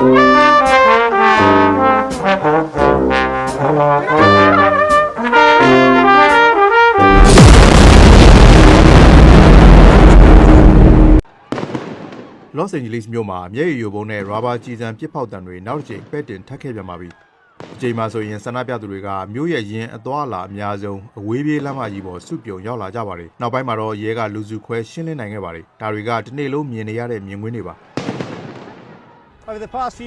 လော့စ်အိန်ဂျလိစ်မြို့မှာမျက်ရည်ယိုဗုံးနဲ့ရာဘာကြီးစံပစ်ဖောက်တံတွေနောက်တစ်ချိန်ပဲ့တင်ထပ်ခဲ့ပြန်ပါပြီ။အချိန်မှာဆိုရင်ဆန္ဒပြသူတွေကမြို့ရဲ့ရင်အသွားအလာအများဆုံးအဝေးပြေးလမ်းမကြီးပေါ်စုပြုံရောက်လာကြပါတယ်။နောက်ပိုင်းမှာတော့ရဲကလူစုခွဲရှင်းလင်းနိုင်ခဲ့ပါတယ်။ဒါတွေကဒီနေ့လုံးမြင်နေရတဲ့မြင်ကွင်းတွေပါ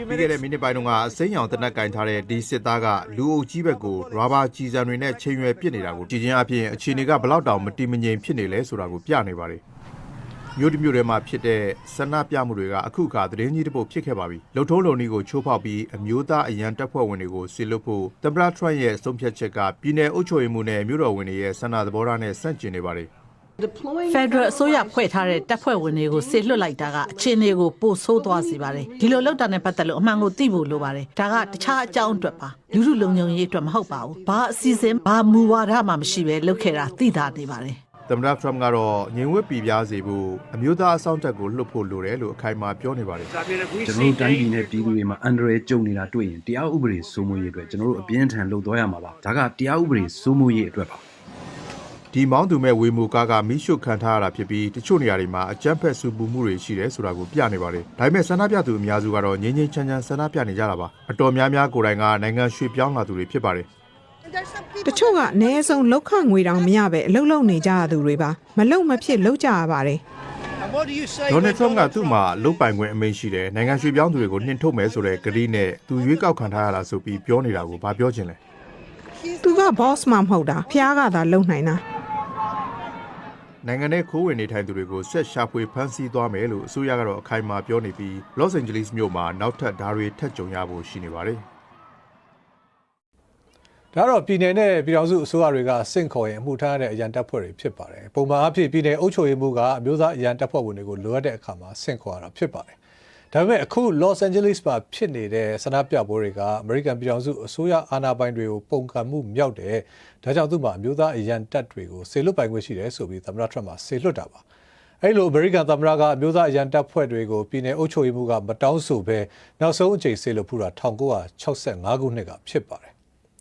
ပြီးခဲ့တဲ့ minutes, မိနစ်ပိုင်းတုန်းကအစိမ်းရောင်တနက်ကင်ထားတဲ့ဒီစစ်သားကလူအုပ်ကြီးဘက်ကိုရာဘာကြီးစံတွေနဲ့ချိန်ရွယ်ပစ်နေတာကိုကြည်ချင်းအပြင်အခြေအနေကဘလောက်တောင်မတိမငြိမ်ဖြစ်နေလဲဆိုတာကိုပြနေပါတယ်။မြို့တစ်မြို့ထဲမှာဖြစ်တဲ့ဆန္ဒပြမှုတွေကအခုခါသတင်းကြီးတစ်ပုဒ်ဖြစ်ခဲ့ပါပြီ။လုံထုံးလုံနည်းကိုချိုးဖောက်ပြီးအမျိုးသားအရန်တပ်ဖွဲ့ဝင်တွေကိုဆီလွတ်ဖို့သမ္မတထရန့်ရဲ့ဆုံးဖြတ်ချက်ကပြည်내အုပ်ချုပ်ရေးမှုနဲ့မြို့တော်ဝင်တွေရဲ့ဆန္ဒသဘောထားနဲ့ဆန့်ကျင်နေပါတယ်။ ဖက်ဒရယ်အစိုးရဖွဲ့ထားတဲ့တပ်ဖွဲ့ဝင်တွေကိုဆေလွတ်လိုက်တာကအခြေအနေကိုပိုဆိုးသွားစေပါတယ်ဒီလိုလောက်တာနဲ့ပတ်သက်လို့အမှန်ကိုသိဖို့လိုပါတယ်ဒါကတခြားအကြောင်းအတွက်ပါလူလူလုံခြုံရေးအတွက်မဟုတ်ပါဘူးဘာအစီအစဉ်ဘာမူဝါဒမှမရှိပဲလုပ်ခဲ့တာသိတာနေပါတယ်သမ္မတထရန့်ကတော့ငြိမ်ဝတ်ပြည်ပြားစေဖို့အမျိုးသားအဆောင်တက်ကိုလွှတ်ဖို့လိုတယ်လို့အခိုင်အမာပြောနေပါတယ် I mean, if we ကျွန် see တော်တို့တိုင်းပြည် danger, နဲ့ပြည်သူတွေမှာအန္တရာယ်ကြုံနေတာတွေ့ရင်တရားဥပဒေစိုးမိုးရေးအတွက်ကျွန်တော်တို့အပြင်းထန်လှုပ်သွားရမှာပါဒါကတရားဥပဒေစိုးမိုးရေးအတွက်ပါ ဒီမောင်းသူမဲ့ဝေမူကားကမိရှုခံထားရတာဖြစ်ပြီးတချို့နေရာတွေမှာအကြမ်းဖက်ဆူပူမှုတွေရှိတယ်ဆိုတာကိုပြနေပါတယ်။ဒါပေမဲ့ဆန္ဒပြသူအများစုကတော့ငြိမ်းငြိမ်းချမ်းချမ်းဆန္ဒပြနေကြတာပါ။အတော်များများကိုယ်တိုင်ကနိုင်ငံရွှေ့ပြောင်းလာသူတွေဖြစ်ပါတယ်တချို့ကအနည်းဆုံးလောက်ခငွေတောင်မရပဲအလုပ်လုပ်နေကြရသူတွေပါမလုပ်မဖြစ်လုပ်ကြရပါတယ် and what do you say? ။ Donald when Trump က Donald သူ့မှာလုတ်ပိုင်ခွင့်အမိန့်ရှိတယ်။နိုင်ငံရွှေ့ပြောင်းသူတွေကိုနှင်ထုတ်မယ်ဆိုတဲ့ကတိနဲ့သူရွေးကောက်ခံထားရတာဆိုပြီးပြောနေတာကိုဘာပြောချင်လဲသူက boss မှမဟုတ်တာဖះကသာလုပ်နိုင်တာ။ နိုင်ငံထဲခိုးဝင်နေထိုင်သူတွေကိုဆက်ရှာဖွေဖမ်းဆီးသွားမယ်လို့အစိုးရကတော့အခိုင်အမာပြောနေပြီး Los Angeles မြို့မှာနောက်ထပ်ဓာရီထက်ကြုံရဖို့ရှိနေပါတယ်။ဒါကတော့ပြည်내နဲ့ပြည်ထောင်စုအစိုးရတွေကစင့်ခေါ်ရင်အမှုထမ်းရတဲ့အရန်တပ်ဖွဲ့တွေဖြစ်ပါတယ်။ပုံမှန်အားဖြင့်ပြည်내အုပ်ချုပ်ရေးမှုကအမျိုးသားအရန်တပ်ဖွဲ့ဝင်တွေကိုလိုအပ်တဲ့အခါမှာစင့်ခေါ်ရတာဖြစ်ပါတယ်။ ဒါပေမဲ့အခု Los Angeles မှာဖြစ်နေတဲ့ဆန္ဒပြပွဲတွေကအမေရိကန်ပြည်ထောင်စုအစိုးရအာဏာပိုင်တွေကိုပုံကံမှုမြောက်တယ်။ဒါကြောင့်သူ့မှာအမျိုးသားအရန်တပ်တွေကိုဆေလွတ်ပိုင်ခွင့်ရှိတယ်ဆိုပြီးသမ္မတထရမ့်မှာဆေလွတ်တာပါ။အဲ့လိုအမေရိကန်သမ္မတကအမျိုးသားအရန်တပ်ဖွဲ့တွေကိုပြည်내အုပ်ချုပ်ရေးမှုကမတောင်းဆိုဘဲနောက်ဆုံးအချိန်ဆေလွတ်ဖူးတာ1965ခုနှစ်ကဖြစ်ပါတယ်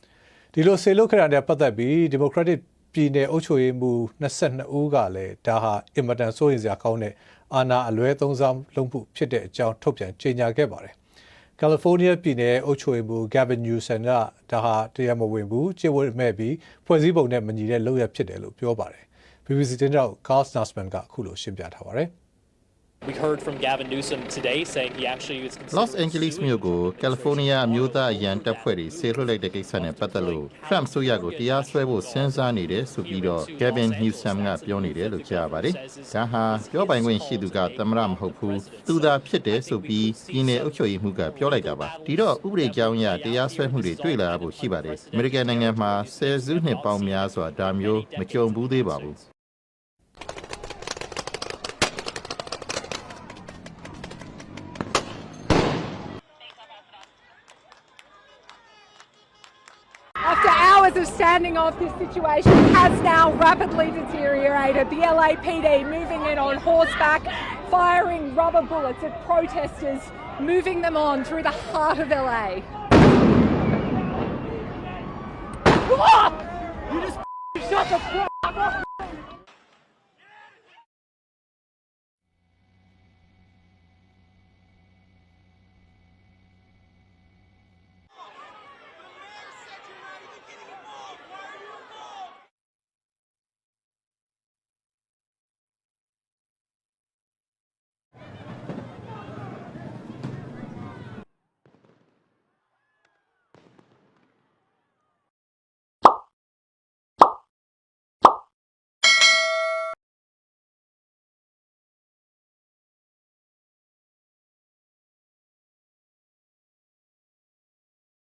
။ဒီလိုဆေလုတ်ခရတဲ့ပတ်သက်ပြီး Democratic ပြည်내အုပ်ချုပ်ရေးမှူး22ဦးကလည်းဒါဟာအင်မတန်စိုးရိမ်စရာကောင်းတဲ့ အာဏာအလွဲသုံးစားလုံးမှုဖြစ်တဲ့အကြောင်းထုတ်ပြန်ကြေညာခဲ့ပါတယ်။ California ပြည်내အုပ်ချုပ်ရေးမှူး Gavin Newsom ကဒါဟာတရားမဝင်ဘူးကျေဝတ်မဲ့ပြီးဖွဲ့စည်းပုံနဲ့မညီတဲ့လုပ်ရဖြစ်တယ်လို့ပြောပါတယ်။ BBC တင်တောက် Carl Nassman ကအခုလိုရှင်းပြထားပါတယ်။ We heard from Gavin Newsom today saying he actually was considering Los Angeles မြို့ကိုကယ်လီဖိုးနီးယားအမျိုးသားအရန်တပ်ဖွဲ့တွေဆေးလွှတ်လိုက်တဲ့ကိစ္စနဲ့ပတ်သက်လို့ Trump ဆိုရကိုတရားစွဲဖို့စဉ်းစားနေတယ်ဆိုပြီးတော့ Gavin Newsom ကပြောနေတယ်လို့ကြားပါတယ်။ဒါဟာပြောပိုင်ခွင့်ရှိသူကသမ္မတမဟုတ်ဘူး။သူသာဖြစ်တယ်ဆိုပြီးပြည်내အုပ်ချုပ်ရေးမှူးကပြောလိုက်တာပါ။ဒီတော့ဥပဒေကြောင်းအရတရားစွဲမှုတွေတွေ့လာရဖို့ရှိပါတယ်။အမေရိကန်နိုင်ငံမှာဆယ်စုနှစ်ပေါင်းများစွာဒါမျိုးမကြုံဘူးသေးပါဘူး။ After of standing off, this situation has now rapidly deteriorated. The LAPD moving in on horseback, firing rubber bullets at protesters, moving them on through the heart of LA. You just shut the fuck up!